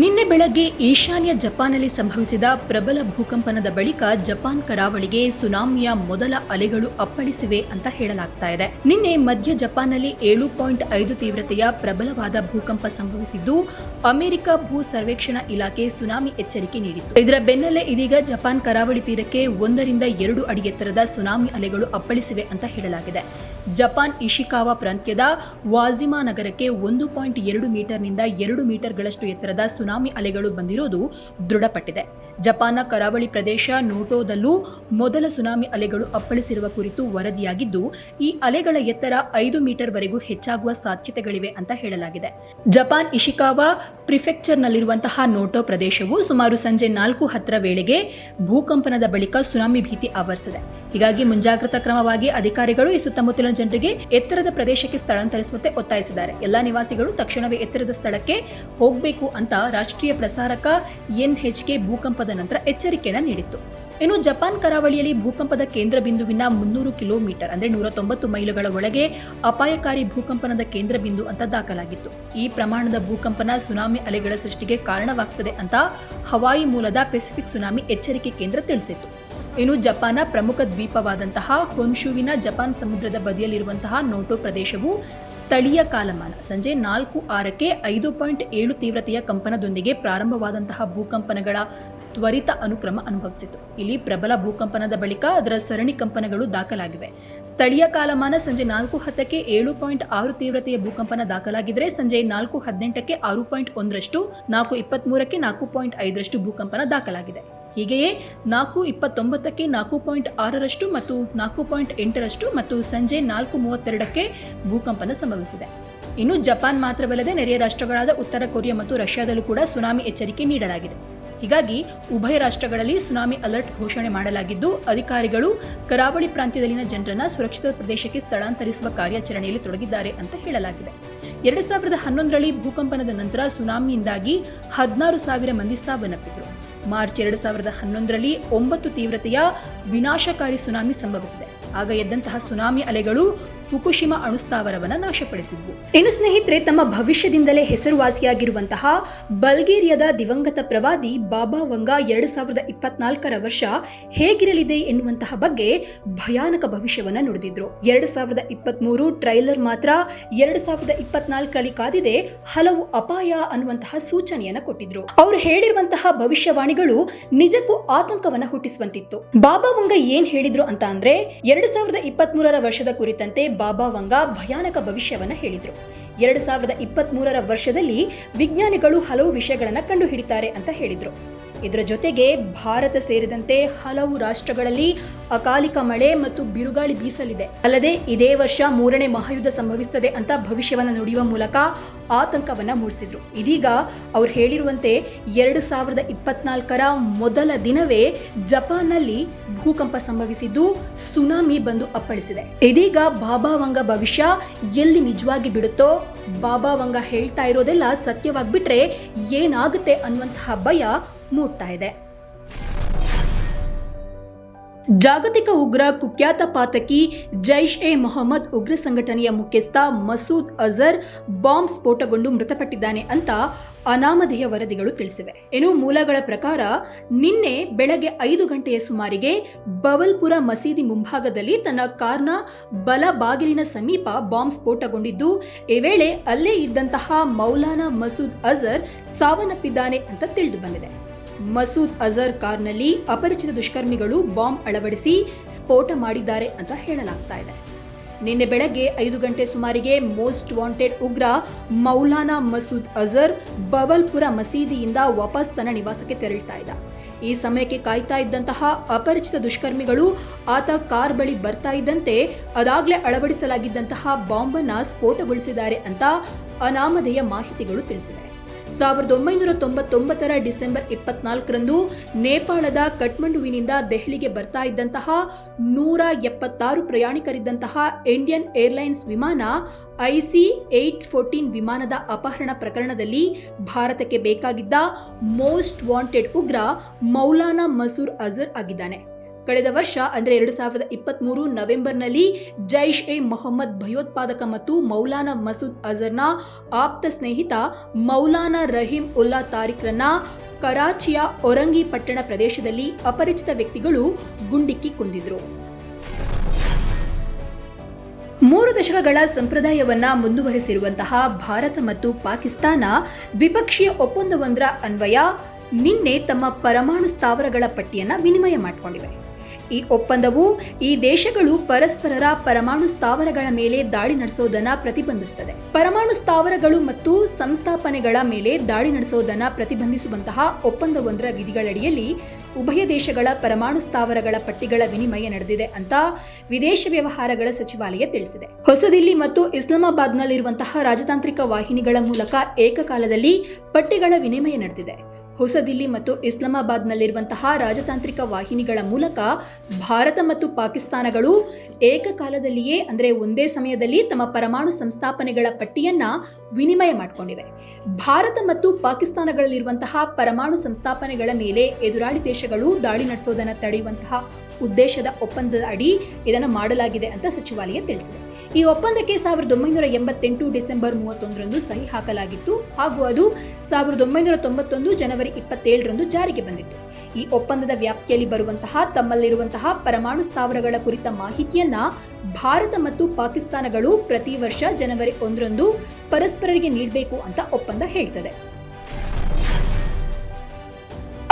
ನಿನ್ನೆ ಬೆಳಗ್ಗೆ ಈಶಾನ್ಯ ಜಪಾನ್ನಲ್ಲಿ ಸಂಭವಿಸಿದ ಪ್ರಬಲ ಭೂಕಂಪನದ ಬಳಿಕ ಜಪಾನ್ ಕರಾವಳಿಗೆ ಸುನಾಮಿಯ ಮೊದಲ ಅಲೆಗಳು ಅಪ್ಪಳಿಸಿವೆ ಅಂತ ಹೇಳಲಾಗ್ತಾ ಇದೆ. ನಿನ್ನೆ ಮಧ್ಯ ಜಪಾನ್ನಲ್ಲಿ ಏಳು ಪಾಯಿಂಟ್ ಐದು ತೀವ್ರತೆಯ ಪ್ರಬಲವಾದ ಭೂಕಂಪ ಸಂಭವಿಸಿದ್ದು, ಅಮೆರಿಕ ಭೂ ಸರ್ವೇಕ್ಷಣಾ ಇಲಾಖೆ ಸುನಾಮಿ ಎಚ್ಚರಿಕೆ ನೀಡಿತ್ತು. ಇದರ ಬೆನ್ನಲ್ಲೇ ಇದೀಗ ಜಪಾನ್ ಕರಾವಳಿ ತೀರಕ್ಕೆ ಒಂದರಿಂದ ಎರಡು ಅಡಿ ಎತ್ತರದ ಸುನಾಮಿ ಅಲೆಗಳು ಅಪ್ಪಳಿಸಿವೆ ಅಂತ ಹೇಳಲಾಗಿದೆ. ಜಪಾನ್ ಇಶಿಕಾವಾ ಪ್ರಾಂತ್ಯದ ವಾಜಿಮಾ ನಗರಕ್ಕೆ ಒಂದು ಪಾಯಿಂಟ್ ಎರಡು ಮೀಟರ್ನಿಂದ ಎರಡು ಮೀಟರ್ಗಳಷ್ಟು ಎತ್ತರದ ಸುನಾಮಿ ಅಲೆಗಳು ಬಂದಿರುವುದು ದೃಢಪಟ್ಟಿದೆ. ಜಪಾನ್ನ ಕರಾವಳಿ ಪ್ರದೇಶ ನೋಟೋದಲ್ಲೂ ಮೊದಲ ಸುನಾಮಿ ಅಲೆಗಳು ಅಪ್ಪಳಿಸಿರುವ ಕುರಿತು ವರದಿಯಾಗಿದ್ದು, ಈ ಅಲೆಗಳ ಎತ್ತರ ಐದು ಮೀಟರ್ವರೆಗೂ ಹೆಚ್ಚಾಗುವ ಸಾಧ್ಯತೆಗಳಿವೆ ಅಂತ ಹೇಳಲಾಗಿದೆ. ಜಪಾನ್ ಇಶಿಕಾವಾ ಪ್ರಿಫೆಕ್ಚರ್ನಲ್ಲಿರುವಂತಹ ನೋಟೋ ಪ್ರದೇಶವು ಸುಮಾರು ಸಂಜೆ ನಾಲ್ಕು ಹತ್ತರ ವೇಳೆಗೆ ಭೂಕಂಪನದ ಬಳಿಕ ಸುನಾಮಿ ಭೀತಿ ಆವರಿಸಿದೆ. ಹೀಗಾಗಿ ಮುಂಜಾಗ್ರತಾ ಕ್ರಮವಾಗಿ ಅಧಿಕಾರಿಗಳು ಈ ಸುತ್ತಮುತ್ತಲಿನ ಜನರಿಗೆ ಎತ್ತರದ ಪ್ರದೇಶಕ್ಕೆ ಸ್ಥಳಾಂತರಿಸುವಂತೆ ಒತ್ತಾಯಿಸಿದ್ದಾರೆ. ಎಲ್ಲಾ ನಿವಾಸಿಗಳು ತಕ್ಷಣವೇ ಎತ್ತರದ ಸ್ಥಳಕ್ಕೆ ಹೋಗಬೇಕು ಅಂತ ರಾಷ್ಟ್ರೀಯ ಪ್ರಸಾರಕ ಎನ್ಎಚ್ಕೆ ಭೂಕಂಪದ ನಂತರ ಎಚ್ಚರಿಕೆಯನ್ನು ನೀಡಿತ್ತು. ಇನ್ನು ಜಪಾನ್ ಕರಾವಳಿಯಲ್ಲಿ ಭೂಕಂಪದ ಕೇಂದ್ರ ಬಿಂದುವಿನ ಮುನ್ನೂರು ಕಿಲೋಮೀಟರ್, ಅಂದ್ರೆ ನೂರ ತೊಂಬತ್ತು ಮೈಲುಗಳ ಒಳಗೆ ಅಪಾಯಕಾರಿ ಭೂಕಂಪನದ ಕೇಂದ್ರ ಬಿಂದು ಅಂತ ದಾಖಲಾಗಿತ್ತು. ಈ ಪ್ರಮಾಣದ ಭೂಕಂಪನ ಸುನಾಮಿ ಅಲೆಗಳ ಸೃಷ್ಟಿಗೆ ಕಾರಣವಾಗ್ತದೆ ಅಂತ ಹವಾಯಿ ಮೂಲದ ಪೆಸಿಫಿಕ್ ಸುನಾಮಿ ಎಚ್ಚರಿಕೆ ಕೇಂದ್ರ ತಿಳಿಸಿತ್ತು. ಇನ್ನು ಜಪಾನ್ನ ಪ್ರಮುಖ ದ್ವೀಪವಾದಂತಹ ಹೊನ್ಶುವಿನ ಜಪಾನ್ ಸಮುದ್ರದ ಬದಿಯಲ್ಲಿರುವಂತಹ ನೋಟೋ ಪ್ರದೇಶವು ಸ್ಥಳೀಯ ಕಾಲಮಾನ, ಸಂಜೆ ನಾಲ್ಕು ಆರಕ್ಕೆ ಐದು ಪಾಯಿಂಟ್ ಏಳು ತೀವ್ರತೆಯ ಕಂಪನದೊಂದಿಗೆ ಪ್ರಾರಂಭವಾದಂತಹ ಭೂಕಂಪನಗಳ ತ್ವರಿತ ಅನುಕ್ರಮ ಅನುಭವಿಸಿತು. ಇಲ್ಲಿ ಪ್ರಬಲ ಭೂಕಂಪನದ ಬಳಿಕ ಅದರ ಸರಣಿ ಕಂಪನಗಳು ದಾಖಲಾಗಿವೆ. ಸ್ಥಳೀಯ ಕಾಲಮಾನ ಸಂಜೆ ನಾಲ್ಕು ಹತ್ತಕ್ಕೆ ಏಳು ಪಾಯಿಂಟ್ ಆರು ತೀವ್ರತೆಯ ಭೂಕಂಪನ ದಾಖಲಾಗಿದ್ರೆ ಸಂಜೆ ನಾಲ್ಕು ಹದಿನೆಂಟಕ್ಕೆ ಆರು ಪಾಯಿಂಟ್ ಒಂದರಷ್ಟು, ನಾಲ್ಕು ಇಪ್ಪತ್ಮೂರಕ್ಕೆ ನಾಲ್ಕು ಪಾಯಿಂಟ್ ಐದರಷ್ಟು ಭೂಕಂಪನ ದಾಖಲಾಗಿದೆ. ಹೀಗೆಯೇ ನಾಲ್ಕು ಇಪ್ಪತ್ತೊಂಬತ್ತಕ್ಕೆ ನಾಲ್ಕು ಪಾಯಿಂಟ್ ಆರರಷ್ಟು ಮತ್ತು ನಾಲ್ಕು ಪಾಯಿಂಟ್ ಎಂಟರಷ್ಟು ಮತ್ತು ಸಂಜೆ ನಾಲ್ಕು ಮೂವತ್ತೆರಡಕ್ಕೆ ಭೂಕಂಪನ ಸಂಭವಿಸಿದೆ. ಇನ್ನು ಜಪಾನ್ ಮಾತ್ರವಲ್ಲದೆ ನೆರೆಯ ರಾಷ್ಟ್ರಗಳಾದ ಉತ್ತರ ಕೊರಿಯಾ ಮತ್ತು ರಷ್ಯಾದಲ್ಲೂ ಕೂಡ ಸುನಾಮಿ ಎಚ್ಚರಿಕೆ ನೀಡಲಾಗಿದೆ. ಹೀಗಾಗಿ ಉಭಯ ರಾಷ್ಟ್ರಗಳಲ್ಲಿ ಸುನಾಮಿ ಅಲರ್ಟ್ ಘೋಷಣೆ ಮಾಡಲಾಗಿದ್ದು, ಅಧಿಕಾರಿಗಳು ಕರಾವಳಿ ಪ್ರಾಂತ್ಯದಲ್ಲಿನ ಜನರನ್ನು ಸುರಕ್ಷಿತ ಪ್ರದೇಶಕ್ಕೆ ಸ್ಥಳಾಂತರಿಸುವ ಕಾರ್ಯಾಚರಣೆಯಲ್ಲಿ ತೊಡಗಿದ್ದಾರೆ ಅಂತ ಹೇಳಲಾಗಿದೆ. ಎರಡು ಸಾವಿರದ ಹನ್ನೊಂದರಲ್ಲಿ ಭೂಕಂಪನದ ನಂತರ ಸುನಾಮಿಯಿಂದಾಗಿ ಹದಿನಾರು ಸಾವಿರ ಮಂದಿ ಸಾವನ್ನಪ್ಪಿದ್ರು. ಮಾರ್ಚ್ ಎರಡು ಸಾವಿರದ ಹನ್ನೊಂದರಲ್ಲಿ ಒಂಬತ್ತು ತೀವ್ರತೆಯ ವಿನಾಶಕಾರಿ ಸುನಾಮಿ ಸಂಭವಿಸಿದೆ. ಆಗ ಎದ್ದಂತಹ ಸುನಾಮಿ ಅಲೆಗಳು ಫುಕುಶಿಮಾ ಅಣುಸ್ಥಾವರವನ್ನು ನಾಶಪಡಿಸಿದ್ವು. ಇನ್ನು ಸ್ನೇಹಿತರೆ, ತಮ್ಮ ಭವಿಷ್ಯದಿಂದಲೇ ಹೆಸರುವಾಸಿಯಾಗಿರುವಂತಹ ಬಲ್ಗೇರಿಯಾದ ದಿವಂಗತ ಪ್ರವಾದಿ ಬಾಬಾ ವಂಗಾ ಎರಡು ಸಾವಿರದ ಇಪ್ಪತ್ನಾಲ್ಕರ ವರ್ಷ ಹೇಗಿರಲಿದೆ ಎನ್ನುವಂತಹ ಬಗ್ಗೆ ಭಯಾನಕ ಭವಿಷ್ಯವನ್ನ ನುಡಿದಿದ್ರು. ಎರಡು ಸಾವಿರದ ಇಪ್ಪತ್ಮೂರು ಟ್ರೈಲರ್ ಮಾತ್ರ ಎರಡು ಸಾವಿರದ ಇಪ್ಪತ್ನಾಲ್ಕರಲ್ಲಿ ಕಾದಿದೆ ಹಲವು ಅಪಾಯ ಅನ್ನುವಂತಹ ಸೂಚನೆಯನ್ನ ಕೊಟ್ಟಿದ್ರು. ಅವರು ಹೇಳಿರುವಂತಹ ಭವಿಷ್ಯವಾಣಿಗಳು ನಿಜಕ್ಕೂ ಆತಂಕವನ್ನ ಹುಟ್ಟಿಸುವಂತಿತ್ತು. ಬಾಬಾ ವಂಗ ಏನ್ ಹೇಳಿದ್ರು ಅಂತ ಅಂದ್ರೆ ಎರಡ್ ಸಾವಿರದ ಇಪ್ಪತ್ತ್ ಮೂರರ ವರ್ಷದ ಕುರಿತಂತೆ ಬಾಬಾ ವಂಗ ಭಯಾನಕ ಭವಿಷ್ಯವನ್ನ ಹೇಳಿದ್ರು. ಎರಡ್ ಸಾವಿರದ ಇಪ್ಪತ್ತ್ ಮೂರರ ವರ್ಷದಲ್ಲಿ ವಿಜ್ಞಾನಿಗಳು ಹಲವು ವಿಷಯಗಳನ್ನ ಕಂಡುಹಿಡಿತಾರೆ ಅಂತ ಹೇಳಿದ್ರು. ಇದರ ಜೊತೆಗೆ ಭಾರತ ಸೇರಿದಂತೆ ಹಲವು ರಾಷ್ಟ್ರಗಳಲ್ಲಿ ಅಕಾಲಿಕ ಮಳೆ ಮತ್ತು ಬಿರುಗಾಳಿ ಬೀಸಲಿದೆ. ಅಲ್ಲದೆ ಇದೇ ವರ್ಷ ಮೂರನೇ ಮಹಾಯುದ್ಧ ಸಂಭವಿಸುತ್ತದೆ ಅಂತ ಭವಿಷ್ಯವನ್ನು ನುಡಿಯುವ ಮೂಲಕ ಆತಂಕವನ್ನ ಮೂಡಿಸಿದ್ರು. ಇದೀಗ ಅವ್ರು ಹೇಳಿರುವಂತೆ ಎರಡು ಸಾವಿರದ ಇಪ್ಪತ್ನಾಲ್ಕರ ಮೊದಲ ದಿನವೇ ಜಪಾನ್ನಲ್ಲಿ ಭೂಕಂಪ ಸಂಭವಿಸಿದ್ದು ಸುನಾಮಿ ಬಂದು ಅಪ್ಪಳಿಸಿದೆ. ಇದೀಗ ಬಾಬಾ ವಂಗ ಭವಿಷ್ಯ ಎಲ್ಲಿ ನಿಜವಾಗಿ ಬಿಡುತ್ತೋ ಬಾಬಾ ವಂಗ ಹೇಳ್ತಾ ಇರೋದೆಲ್ಲ ಸತ್ಯವಾಗ್ಬಿಟ್ರೆ ಏನಾಗುತ್ತೆ ಅನ್ನುವಂತಹ ಭಯ ಮೂಡ್ತಾ ಇದೆ. ಜಾಗತಿಕ ಉಗ್ರ ಕುಖ್ಯಾತ ಪಾತಕಿ ಜೈಷ್ ಎ ಮೊಹಮ್ಮದ್ ಉಗ್ರ ಸಂಘಟನೆಯ ಮುಖ್ಯಸ್ಥ ಮಸೂದ್ ಅಜರ್ ಬಾಂಬ್ ಸ್ಫೋಟಗೊಂಡು ಮೃತಪಟ್ಟಿದ್ದಾನೆ ಅಂತ ಅನಾಮಧೇಯ ವರದಿಗಳು ತಿಳಿಸಿವೆ. ಇನ್ನು ಮೂಲಗಳ ಪ್ರಕಾರ ನಿನ್ನೆ ಬೆಳಗ್ಗೆ ಐದು ಗಂಟೆಯ ಸುಮಾರಿಗೆ ಬವಲ್ಪುರ ಮಸೀದಿ ಮುಂಭಾಗದಲ್ಲಿ ತನ್ನ ಕಾರ್ನ ಬಲ ಬಾಗಿಲಿನ ಸಮೀಪ ಬಾಂಬ್ ಸ್ಫೋಟಗೊಂಡಿದ್ದು, ಈ ವೇಳೆ ಅಲ್ಲೇ ಇದ್ದಂತಹ ಮೌಲಾನಾ ಮಸೂದ್ ಅಜರ್ ಸಾವನ್ನಪ್ಪಿದ್ದಾನೆ ಅಂತ ತಿಳಿದು ಬಂದಿದೆ. ಮಸೂದ್ ಅಜರ್ ಕಾರ್ನಲ್ಲಿ ಅಪರಿಚಿತ ದುಷ್ಕರ್ಮಿಗಳು ಬಾಂಬ್ ಅಳವಡಿಸಿ ಸ್ಫೋಟ ಮಾಡಿದ್ದಾರೆ ಅಂತ ಹೇಳಲಾಗ್ತಾ ಇದೆ. ನಿನ್ನೆ ಬೆಳಗ್ಗೆ ಐದು ಗಂಟೆ ಸುಮಾರಿಗೆ ಮೋಸ್ಟ್ ವಾಂಟೆಡ್ ಉಗ್ರ ಮೌಲಾನಾ ಮಸೂದ್ ಅಜರ್ ಬವಲ್ಪುರ ಮಸೀದಿಯಿಂದ ವಾಪಸ್ ತನ್ನ ನಿವಾಸಕ್ಕೆ ತೆರಳ್ತಾ ಇದ್ದ. ಈ ಸಮಯಕ್ಕೆ ಕಾಯ್ತಾ ಇದ್ದಂತಹ ಅಪರಿಚಿತ ದುಷ್ಕರ್ಮಿಗಳು ಆತ ಕಾರ್ ಬಳಿ ಬರ್ತಾ ಇದ್ದಂತೆ ಅದಾಗ್ಲೇ ಅಳವಡಿಸಲಾಗಿದ್ದಂತಹ ಬಾಂಬನ್ನು ಸ್ಫೋಟಗೊಳಿಸಿದ್ದಾರೆ ಅಂತ ಅನಾಮಧೇಯ ಮಾಹಿತಿಗಳು ತಿಳಿಸಿವೆ. ಸಾವಿರದ ಒಂಬೈನೂರ ತೊಂಬತ್ತೊಂಬತ್ತರ ಡಿಸೆಂಬರ್ ಇಪ್ಪತ್ನಾಲ್ಕರಂದು ನೇಪಾಳದ ಕಠ್ಮಂಡುವಿನಿಂದ ದೆಹಲಿಗೆ ಬರ್ತಾ ಇದ್ದಂತಹ ನೂರ ಎಪ್ಪತ್ತಾರು ಪ್ರಯಾಣಿಕರಿದ್ದಂತಹ ಇಂಡಿಯನ್ ಏರ್ಲೈನ್ಸ್ ವಿಮಾನ ಐಸಿ ಏಟ್ ಫೋರ್ಟೀನ್ ವಿಮಾನದ ಅಪಹರಣ ಪ್ರಕರಣದಲ್ಲಿ ಭಾರತಕ್ಕೆ ಬೇಕಾಗಿದ್ದ ಮೋಸ್ಟ್ ವಾಂಟೆಡ್ ಉಗ್ರ ಮೌಲಾನಾ ಮಸೂರ್ ಅಜರ್ ಆಗಿದ್ದಾನೆ. ಕಳೆದ ವರ್ಷ, ಅಂದರೆ ಎರಡು ಸಾವಿರದ ಇಪ್ಪತ್ತ್ಮೂರು ನವೆಂಬರ್ನಲ್ಲಿ ಜೈಷ್ ಎ ಮೊಹಮ್ಮದ್ ಭಯೋತ್ಪಾದಕ ಮತ್ತು ಮೌಲಾನಾ ಮಸೂದ್ ಅಜರ್ನ ಆಪ್ತ ಸ್ನೇಹಿತ ಮೌಲಾನಾ ರಹೀಂ ಉಲ್ಲಾ ತಾರಿಕ್ರನ್ನ ಕರಾಚಿಯ ಒರಂಗಿ ಪಟ್ಟಣ ಪ್ರದೇಶದಲ್ಲಿ ಅಪರಿಚಿತ ವ್ಯಕ್ತಿಗಳು ಗುಂಡಿಕ್ಕಿ ಕೊಂದಿದ್ರು. ಮೂರು ದಶಕಗಳ ಸಂಪ್ರದಾಯವನ್ನ ಮುಂದುವರೆಸಿರುವಂತಹ ಭಾರತ ಮತ್ತು ಪಾಕಿಸ್ತಾನ ದ್ವಿಪಕ್ಷೀಯ ಒಪ್ಪಂದವೊಂದರ ಅನ್ವಯ ನಿನ್ನೆ ತಮ್ಮ ಪರಮಾಣು ಸ್ಥಾವರಗಳ ಪಟ್ಟಿಯನ್ನು ವಿನಿಮಯ ಮಾಡಿಕೊಂಡಿವೆ. ಈ ಒಪ್ಪಂದವು ಈ ದೇಶಗಳು ಪರಸ್ಪರರ ಪರಮಾಣು ಸ್ಥಾವರಗಳ ಮೇಲೆ ದಾಳಿ ನಡೆಸೋದನ್ನ ಪ್ರತಿಬಂಧಿಸುತ್ತದೆ ಪರಮಾಣು ಸ್ಥಾವರಗಳು ಮತ್ತು ಸಂಸ್ಥಾಪನೆಗಳ ಮೇಲೆ ದಾಳಿ ನಡೆಸೋದನ್ನ ಪ್ರತಿಬಂಧಿಸುವಂತಹ ಒಪ್ಪಂದವೊಂದರ ವಿಧಿಗಳಡಿಯಲ್ಲಿ ಉಭಯ ದೇಶಗಳ ಪರಮಾಣು ಸ್ಥಾವರಗಳ ಪಟ್ಟಿಗಳ ವಿನಿಮಯ ನಡೆದಿದೆ ಅಂತ ವಿದೇಶ ವ್ಯವಹಾರಗಳ ಸಚಿವಾಲಯ ತಿಳಿಸಿದೆ. ಹೊಸದಿಲ್ಲಿ ಮತ್ತು ಇಸ್ಲಾಮಾಬಾದ್ನಲ್ಲಿರುವಂತಹ ರಾಜತಾಂತ್ರಿಕ ವಾಹಿನಿಗಳ ಮೂಲಕ ಏಕಕಾಲದಲ್ಲಿ ಪಟ್ಟಿಗಳ ವಿನಿಮಯ ನಡೆದಿದೆ. ಹೊಸದಿಲ್ಲಿ ಮತ್ತು ಇಸ್ಲಾಮಾಬಾದ್ನಲ್ಲಿರುವಂತಹ ರಾಜತಾಂತ್ರಿಕ ವಾಹಿನಿಗಳ ಮೂಲಕ ಭಾರತ ಮತ್ತು ಪಾಕಿಸ್ತಾನಗಳು ಏಕಕಾಲದಲ್ಲಿಯೇ, ಅಂದರೆ ಒಂದೇ ಸಮಯದಲ್ಲಿ ತಮ್ಮ ಪರಮಾಣು ಸಂಸ್ಥಾಪನೆಗಳ ಪಟ್ಟಿಯನ್ನ ವಿನಿಮಯ ಮಾಡಿಕೊಂಡಿವೆ. ಭಾರತ ಮತ್ತು ಪಾಕಿಸ್ತಾನಗಳಲ್ಲಿರುವಂತಹ ಪರಮಾಣು ಸಂಸ್ಥಾಪನೆಗಳ ಮೇಲೆ ಎದುರಾಳಿ ದೇಶಗಳು ದಾಳಿ ನಡೆಸೋದನ್ನು ತಡೆಯುವಂತಹ ಉದ್ದೇಶದ ಒಪ್ಪಂದದ ಅಡಿ ಇದನ್ನು ಮಾಡಲಾಗಿದೆ ಅಂತ ಸಚಿವಾಲಯ ತಿಳಿಸಿದೆ. ಈ ಒಪ್ಪಂದಕ್ಕೆ ಸಾವಿರದ ಒಂಬೈನೂರ ಎಂಬತ್ತೆಂಟು ಡಿಸೆಂಬರ್ ಮೂವತ್ತೊಂದರಂದು ಸಹಿ ಹಾಕಲಾಗಿತ್ತು. ಹಾಗೂ ಅದು ಸಾವಿರದ ಒಂಬೈನೂರ ತೊಂಬತ್ತೊಂದು ಜನವರಿ ಇಪ್ಪತ್ತೇಳರಂದು ಜಾರಿಗೆ ಬಂದಿತ್ತು. ಈ ಒಪ್ಪಂದದ ವ್ಯಾಪ್ತಿಯಲ್ಲಿ ಬರುವಂತಹ ತಮ್ಮಲ್ಲಿರುವಂತಹ ಪರಮಾಣು ಸ್ಥಾವರಗಳ ಕುರಿತ ಮಾಹಿತಿಯನ್ನ ಭಾರತ ಮತ್ತು ಪಾಕಿಸ್ತಾನಗಳು ಪ್ರತಿ ವರ್ಷ ಜನವರಿ ಒಂದರಂದು ಪರಸ್ಪರರಿಗೆ ನೀಡಬೇಕು ಅಂತ ಒಪ್ಪಂದ ಹೇಳ್ತದೆ.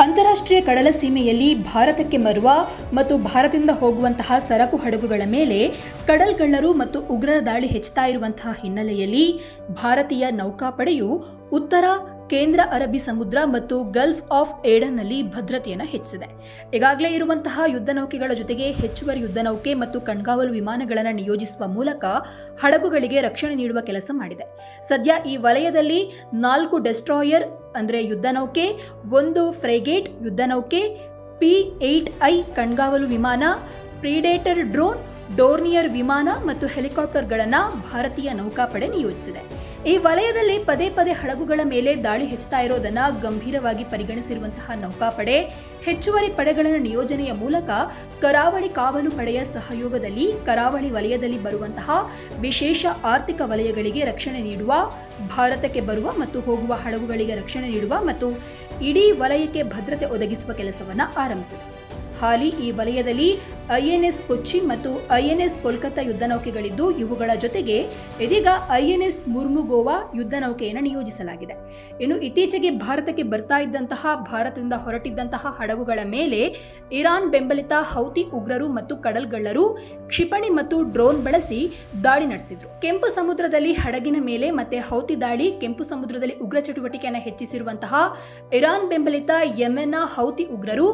ಅಂತಾರಾಷ್ಟ್ರೀಯ ಕಡಲ ಸೀಮೆಯಲ್ಲಿ ಭಾರತಕ್ಕೆ ಮರುವ ಮತ್ತು ಭಾರತದಿಂದ ಹೋಗುವಂತಹ ಸರಕು ಹಡಗುಗಳ ಮೇಲೆ ಕಡಲ್ಗಳ್ಳರು ಮತ್ತು ಉಗ್ರರ ದಾಳಿ ಹೆಚ್ಚುತ್ತಾ ಇರುವಂತಹ ಹಿನ್ನೆಲೆಯಲ್ಲಿ ಭಾರತೀಯ ನೌಕಾಪಡೆಯು ಉತ್ತರ ಕೇಂದ್ರ ಅರಬ್ಬಿ ಸಮುದ್ರ ಮತ್ತು ಗಲ್ಫ್ ಆಫ್ ಏಡನ್ನಲ್ಲಿ ಭದ್ರತೆಯನ್ನು ಹೆಚ್ಚಿಸಿದೆ. ಈಗಾಗಲೇ ಇರುವಂತಹ ಯುದ್ಧ ನೌಕೆಗಳ ಜೊತೆಗೆ ಹೆಚ್ಚುವರಿ ಯುದ್ಧ ನೌಕೆ ಮತ್ತು ಕಣ್ಗಾವಲು ವಿಮಾನಗಳನ್ನು ನಿಯೋಜಿಸುವ ಮೂಲಕ ಹಡಗುಗಳಿಗೆ ರಕ್ಷಣೆ ನೀಡುವ ಕೆಲಸ ಮಾಡಿದೆ. ಸದ್ಯ ಈ ವಲಯದಲ್ಲಿ ನಾಲ್ಕು ಡೆಸ್ಟ್ರಾಯರ್ ಅಂದರೆ ಯುದ್ಧ ನೌಕೆ, ಒಂದು ಫ್ರೆಗೇಟ್ ಯುದ್ಧ ನೌಕೆ ಪಿ ಏಟ್ ಐ ಕಣ್ಗಾವಲು ವಿಮಾನ, ಪ್ರಿಡೇಟರ್ ಡ್ರೋನ್, ಡೋರ್ನಿಯರ್ ವಿಮಾನ ಮತ್ತು ಹೆಲಿಕಾಪ್ಟರ್ಗಳನ್ನು ಭಾರತೀಯ ನೌಕಾಪಡೆ ನಿಯೋಜಿಸಿದೆ. ಈ ವಲಯದಲ್ಲಿ ಪದೇ ಪದೇ ಹಡಗುಗಳ ಮೇಲೆ ದಾಳಿ ಹೆಚ್ಚುತ್ತಾ ಇರೋದನ್ನ ಗಂಭೀರವಾಗಿ ಪರಿಗಣಿಸಿರುವಂತಹ ನೌಕಾಪಡೆ, ಹೆಚ್ಚುವರಿ ಪಡೆಗಳನ್ನು ನಿಯೋಜನೆಯ ಮೂಲಕ ಕರಾವಳಿ ಕಾವಲು ಪಡೆಯ ಸಹಯೋಗದಲ್ಲಿ ಕರಾವಳಿ ವಲಯದಲ್ಲಿ ಬರುವಂತಹ ವಿಶೇಷ ಆರ್ಥಿಕ ವಲಯಗಳಿಗೆ ರಕ್ಷಣೆ ನೀಡುವ, ಭಾರತಕ್ಕೆ ಬರುವ ಮತ್ತು ಹೋಗುವ ಹಡಗುಗಳಿಗೆ ರಕ್ಷಣೆ ನೀಡುವ ಮತ್ತು ಇಡೀ ವಲಯಕ್ಕೆ ಭದ್ರತೆ ಒದಗಿಸುವ ಕೆಲಸವನ್ನು ಆರಂಭಿಸಿದೆ. ಹಾಲಿ ಈ ವಲಯದಲ್ಲಿ ಐಎನ್ಎಸ್ ಕೊಚ್ಚಿ ಮತ್ತು ಐಎನ್ಎಸ್ ಕೋಲ್ಕತ್ತಾ ಯುದ್ಧ ನೌಕೆಗಳಿದ್ದು, ಇವುಗಳ ಜೊತೆಗೆ ಇದೀಗ ಐಎನ್ಎಸ್ ಮುರ್ಮುಗೋವಾ ಯುದ್ಧ ನೌಕೆಯನ್ನು ನಿಯೋಜಿಸಲಾಗಿದೆ. ಇನ್ನು ಇತ್ತೀಚೆಗೆ ಭಾರತಕ್ಕೆ ಬರ್ತಾ ಇದ್ದಂತಹ, ಭಾರತದಿಂದ ಹೊರಟಿದ್ದಂತಹ ಹಡಗುಗಳ ಮೇಲೆ ಇರಾನ್ ಬೆಂಬಲಿತ ಹೌತಿ ಉಗ್ರರು ಮತ್ತು ಕಡಲ್ಗಳ್ಳರು ಕ್ಷಿಪಣಿ ಮತ್ತು ಡ್ರೋನ್ ಬಳಸಿ ದಾಳಿ ನಡೆಸಿದ್ರು. ಕೆಂಪು ಸಮುದ್ರದಲ್ಲಿ ಹಡಗಿನ ಮೇಲೆ ಮತ್ತೆ ಹೌತಿ ದಾಳಿ, ಕೆಂಪು ಸಮುದ್ರದಲ್ಲಿ ಉಗ್ರ ಚಟುವಟಿಕೆಯನ್ನು ಹೆಚ್ಚಿಸಿರುವಂತಹ ಇರಾನ್ ಬೆಂಬಲಿತ ಯಮೆನ್ನ ಹೌತಿ ಉಗ್ರರು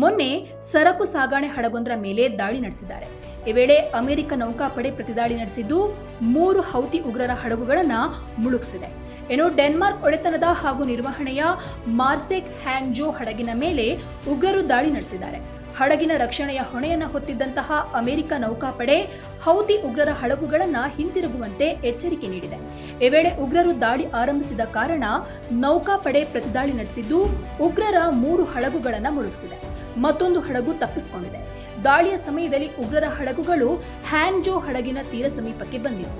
ಮೊನ್ನೆ ಸರಕು ಸಾಗಾಣೆ ಹಡಗೊಂದರ ಮೇಲೆ ದಾಳಿ ನಡೆಸಿದ್ದಾರೆ. ಈ ವೇಳೆ ಅಮೆರಿಕ ನೌಕಾಪಡೆ ಪ್ರತಿದಾಳಿ ನಡೆಸಿದ್ದು ಮೂರು ಹೌತಿ ಉಗ್ರರ ಹಡಗುಗಳನ್ನು ಮುಳುಗಿಸಿದೆ. ಇನ್ನು ಡೆನ್ಮಾರ್ಕ್ ಒಡೆತನದ ಹಾಗೂ ನಿರ್ವಹಣೆಯ ಮಾರ್ಸೆಕ್ ಹ್ಯಾಂಗ್ಜೋ ಹಡಗಿನ ಮೇಲೆ ಉಗ್ರರು ದಾಳಿ ನಡೆಸಿದ್ದಾರೆ. ಹಡಗಿನ ರಕ್ಷಣೆಯ ಹೊಣೆಯನ್ನು ಹೊತ್ತಿದ್ದಂತಹ ಅಮೆರಿಕ ನೌಕಾಪಡೆ ಹೌತಿ ಉಗ್ರರ ಹಡಗುಗಳನ್ನು ಹಿಂತಿರುಗುವಂತೆ ಎಚ್ಚರಿಕೆ ನೀಡಿದೆ. ಈ ವೇಳೆ ಉಗ್ರರು ದಾಳಿ ಆರಂಭಿಸಿದ ಕಾರಣ ನೌಕಾಪಡೆ ಪ್ರತಿದಾಳಿ ನಡೆಸಿದ್ದು ಉಗ್ರರ ಮೂರು ಹಡಗುಗಳನ್ನು ಮುಳುಗಿಸಿದೆ. ಮತ್ತೊಂದು ಹಡಗು ತಪ್ಪಿಸಿಕೊಂಡಿದೆ. ದಾಳಿಯ ಸಮಯದಲ್ಲಿ ಉಗ್ರರ ಹಡಗುಗಳು ಹ್ಯಾಂಜೋ ಹಡಗಿನ ತೀರ ಸಮೀಪಕ್ಕೆ ಬಂದಿವೆ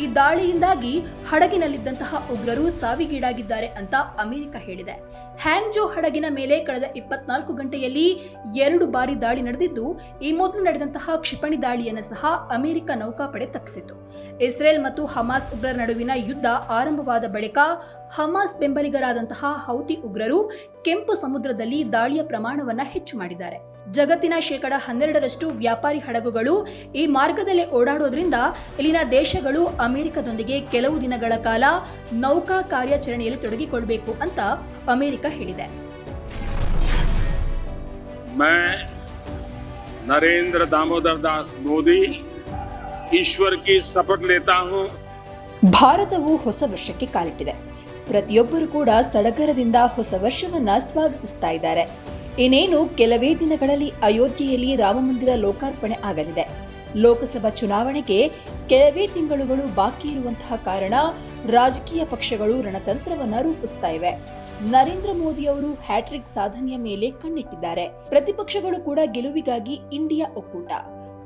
ಈ ದಾಳಿಯಿಂದಾಗಿ ಹಡಗಿನಲ್ಲಿದ್ದಂತಹ ಉಗ್ರರು ಸಾವಿಗೀಡಾಗಿದ್ದಾರೆ ಅಂತ ಅಮೆರಿಕ ಹೇಳಿದೆ. ಹ್ಯಾಂಜೋ ಹಡಗಿನ ಮೇಲೆ ಕಳೆದ ಇಪ್ಪತ್ನಾಲ್ಕು ಗಂಟೆಯಲ್ಲಿ ಎರಡು ಬಾರಿ ದಾಳಿ ನಡೆದಿದ್ದು, ಈ ಮೊದಲು ನಡೆದಂತಹ ಕ್ಷಿಪಣಿ ದಾಳಿಯನ್ನು ಸಹ ಅಮೆರಿಕ ನೌಕಾಪಡೆ ತಪ್ಪಿಸಿತು ಇಸ್ರೇಲ್ ಮತ್ತು ಹಮಾಸ್ ಉಗ್ರರ ನಡುವಿನ ಯುದ್ಧ ಆರಂಭವಾದ ಬಳಿಕ ಹಮಾಸ್ ಬೆಂಬಲಿಗರಾದಂತಹ ಹೌತಿ ಉಗ್ರರು ಕೆಂಪು ಸಮುದ್ರದಲ್ಲಿ ದಾಳಿಯ ಪ್ರಮಾಣವನ್ನು ಹೆಚ್ಚು ಮಾಡಿದ್ದಾರೆ. ಜಗತ್ತಿನ ಶೇಕಡ ಹನ್ನೆರಡರಷ್ಟು ವ್ಯಾಪಾರಿ ಹಡಗುಗಳು ಈ ಮಾರ್ಗದಲ್ಲಿ ಓಡಾಡೋದ್ರಿಂದ ಇಲ್ಲಿನ ದೇಶಗಳು ಅಮೆರಿಕದೊಂದಿಗೆ ಕೆಲವು ದಿನಗಳ ಕಾಲ ನೌಕಾ ಕಾರ್ಯಾಚರಣೆಯಲ್ಲಿ ತೊಡಗಿಕೊಳ್ಬೇಕು ಅಂತ ಅಮೆರಿಕ ಹೇಳಿದೆ. ನರೇಂದ್ರ ದಾಮೋದರ್ ದಾಸ್ ಮೋದಿ ಈಶ್ವರ್ ಕಿ ಸಪಟ್ ಲೇತಾ ಭಾರತವು ಹೊಸ ವರ್ಷಕ್ಕೆ ಕಾಲಿಟ್ಟಿದೆ. ಪ್ರತಿಯೊಬ್ಬರು ಕೂಡ ಸಡಗರದಿಂದ ಹೊಸ ವರ್ಷವನ್ನ ಸ್ವಾಗತಿಸ್ತಾ ಇದ್ದಾರೆ. ಇನ್ನೇನು ಕೆಲವೇ ದಿನಗಳಲ್ಲಿ ಅಯೋಧ್ಯೆಯಲ್ಲಿ ರಾಮಮಂದಿರ ಲೋಕಾರ್ಪಣೆ ಆಗಲಿದೆ. ಲೋಕಸಭಾ ಚುನಾವಣೆಗೆ ಕೆಲವೇ ತಿಂಗಳುಗಳು ಬಾಕಿ ಇರುವಂತಹ ಕಾರಣ ರಾಜಕೀಯ ಪಕ್ಷಗಳು ರಣತಂತ್ರವನ್ನ ರೂಪಿಸ್ತಾ ಇವೆ. ನರೇಂದ್ರ ಮೋದಿ ಅವರು ಹ್ಯಾಟ್ರಿಕ್ ಸಾಧನೆಯ ಮೇಲೆ ಕಣ್ಣಿಟ್ಟಿದ್ದಾರೆ. ಪ್ರತಿಪಕ್ಷಗಳು ಕೂಡ ಗೆಲುವಿಗಾಗಿ ಇಂಡಿಯಾ ಒಕ್ಕೂಟ.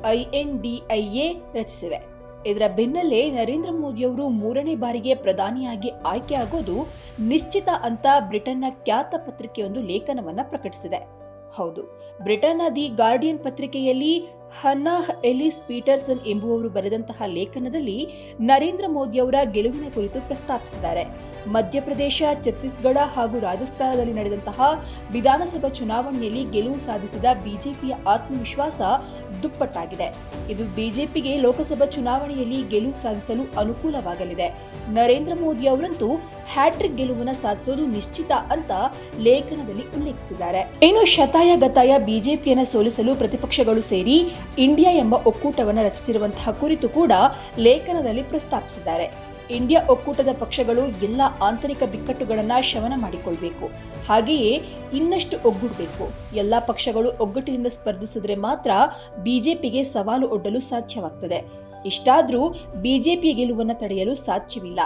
I N D I A ರಚಿಸಿವೆ. ಇದರ ಬೆನ್ನಲ್ಲೇ ನರೇಂದ್ರ ಮೋದಿಯವರು ಮೂರನೇ ಬಾರಿಗೆ ಪ್ರಧಾನಿಯಾಗಿ ಆಯ್ಕೆಯಾಗೋದು ನಿಶ್ಚಿತ ಅಂತ ಬ್ರಿಟನ್ನ ಖ್ಯಾತ ಪತ್ರಿಕೆಯೊಂದು ಲೇಖನವನ್ನ ಪ್ರಕಟಿಸಿದೆ. ಹೌದು ಬ್ರಿಟನ್ನ ದಿ ಗಾರ್ಡಿಯನ್ ಪತ್ರಿಕೆಯಲ್ಲಿ ಹನ್ನಾಹ್ ಎಲಿಸ್ ಪೀಟರ್ಸನ್ ಎಂಬುವವರು ಬರೆದಂತಹ ಲೇಖನದಲ್ಲಿ ನರೇಂದ್ರ ಮೋದಿಯವರ ಗೆಲುವಿನ ಕುರಿತು ಪ್ರಸ್ತಾಪಿಸಿದ್ದಾರೆ. ಮಧ್ಯಪ್ರದೇಶ, ಛತ್ತೀಸ್ಗಢ ಹಾಗೂ ರಾಜಸ್ಥಾನದಲ್ಲಿ ನಡೆದಂತಹ ವಿಧಾನಸಭಾ ಚುನಾವಣೆಯಲ್ಲಿ ಗೆಲುವು ಸಾಧಿಸಿದ ಬಿಜೆಪಿಯ ಆತ್ಮವಿಶ್ವಾಸ ದುಪ್ಪಟ್ಟಾಗಿದೆ. ಇದು ಬಿಜೆಪಿಗೆ ಲೋಕಸಭಾ ಚುನಾವಣೆಯಲ್ಲಿ ಗೆಲುವು ಸಾಧಿಸಲು ಅನುಕೂಲವಾಗಲಿದೆ. ನರೇಂದ್ರ ಮೋದಿ ಅವರಂತೂ ಹ್ಯಾಟ್ರಿಕ್ ಗೆಲುವನ್ನು ಸಾಧಿಸೋದು ನಿಶ್ಚಿತ ಅಂತ ಲೇಖನದಲ್ಲಿ ಉಲ್ಲೇಖಿಸಿದ್ದಾರೆ. ಇನ್ನು ಶತಾಯ ಗತಾಯ ಬಿಜೆಪಿಯನ್ನು ಸೋಲಿಸಲು ಪ್ರತಿಪಕ್ಷಗಳು ಸೇರಿ ಇಂಡಿಯಾ ಎಂಬ ಒಕ್ಕೂಟವನ್ನು ರಚಿಸಿರುವಂತಹ ಕುರಿತು ಕೂಡ ಲೇಖನದಲ್ಲಿ ಪ್ರಸ್ತಾಪಿಸಿದ್ದಾರೆ. ಇಂಡಿಯಾ ಒಕ್ಕೂಟದ ಪಕ್ಷಗಳು ಎಲ್ಲ ಆಂತರಿಕ ಬಿಕ್ಕಟ್ಟುಗಳನ್ನು ಶಮನ ಮಾಡಿಕೊಳ್ಬೇಕು. ಹಾಗೆಯೇ ಇನ್ನಷ್ಟು ಒಗ್ಗೂಡಬೇಕು. ಎಲ್ಲ ಪಕ್ಷಗಳು ಒಗ್ಗಟ್ಟಿನಿಂದ ಸ್ಪರ್ಧಿಸಿದ್ರೆ ಮಾತ್ರ ಬಿಜೆಪಿಗೆ ಸವಾಲು ಒಡ್ಡಲು ಸಾಧ್ಯವಾಗ್ತದೆ. ಇಷ್ಟಾದರೂ ಬಿಜೆಪಿ ಗೆಲುವನ್ನು ತಡೆಯಲು ಸಾಧ್ಯವಿಲ್ಲ.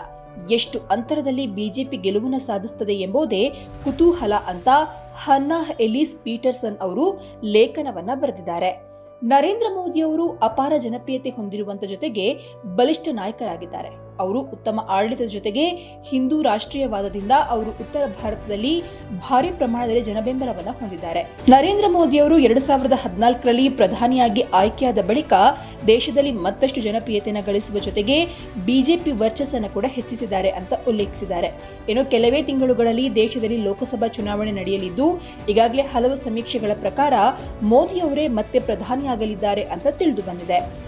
ಎಷ್ಟು ಅಂತರದಲ್ಲಿ ಬಿಜೆಪಿ ಗೆಲುವನ್ನು ಸಾಧಿಸುತ್ತದೆ ಎಂಬುದೇ ಕುತೂಹಲ ಅಂತ ಹನ್ನಾ ಎಲಿಸ್ ಪೀಟರ್ಸನ್ ಅವರು ಲೇಖನವನ್ನ ಬರೆದಿದ್ದಾರೆ. ನರೇಂದ್ರ ಮೋದಿಯವರು ಅಪಾರ ಜನಪ್ರಿಯತೆ ಹೊಂದಿರುವಂತ ಜೊತೆಗೆ ಬಲಿಷ್ಠ ನಾಯಕರಾಗಿದ್ದಾರೆ. ಅವರು ಉತ್ತಮ ಆಡಳಿತದ ಜೊತೆಗೆ ಹಿಂದೂ ರಾಷ್ಟ್ರೀಯವಾದದಿಂದ ಅವರು ಉತ್ತರ ಭಾರತದಲ್ಲಿ ಭಾರಿ ಪ್ರಮಾಣದಲ್ಲಿ ಜನಬೆಂಬಲವನ್ನು ಹೊಂದಿದ್ದಾರೆ. ನರೇಂದ್ರ ಮೋದಿ ಅವರು ಎರಡು ಸಾವಿರದ ಹದಿನಾಲ್ಕರಲ್ಲಿ ಪ್ರಧಾನಿಯಾಗಿ ಆಯ್ಕೆಯಾದ ಬಳಿಕ ದೇಶದಲ್ಲಿ ಮತ್ತಷ್ಟು ಜನಪ್ರಿಯತೆಯನ್ನು ಗಳಿಸುವ ಜೊತೆಗೆ ಬಿಜೆಪಿ ವರ್ಚಸ್ಸನ್ನು ಕೂಡ ಹೆಚ್ಚಿಸಿದ್ದಾರೆ ಅಂತ ಉಲ್ಲೇಖಿಸಿದ್ದಾರೆ. ಇನ್ನು ಕೆಲವೇ ತಿಂಗಳುಗಳಲ್ಲಿ ದೇಶದಲ್ಲಿ ಲೋಕಸಭಾ ಚುನಾವಣೆ ನಡೆಯಲಿದ್ದು, ಈಗಾಗಲೇ ಹಲವು ಸಮೀಕ್ಷೆಗಳ ಪ್ರಕಾರ ಮೋದಿ ಅವರೇ ಮತ್ತೆ ಪ್ರಧಾನಿಯಾಗಲಿದ್ದಾರೆ ಅಂತ ತಿಳಿದು ಬಂದಿದೆ.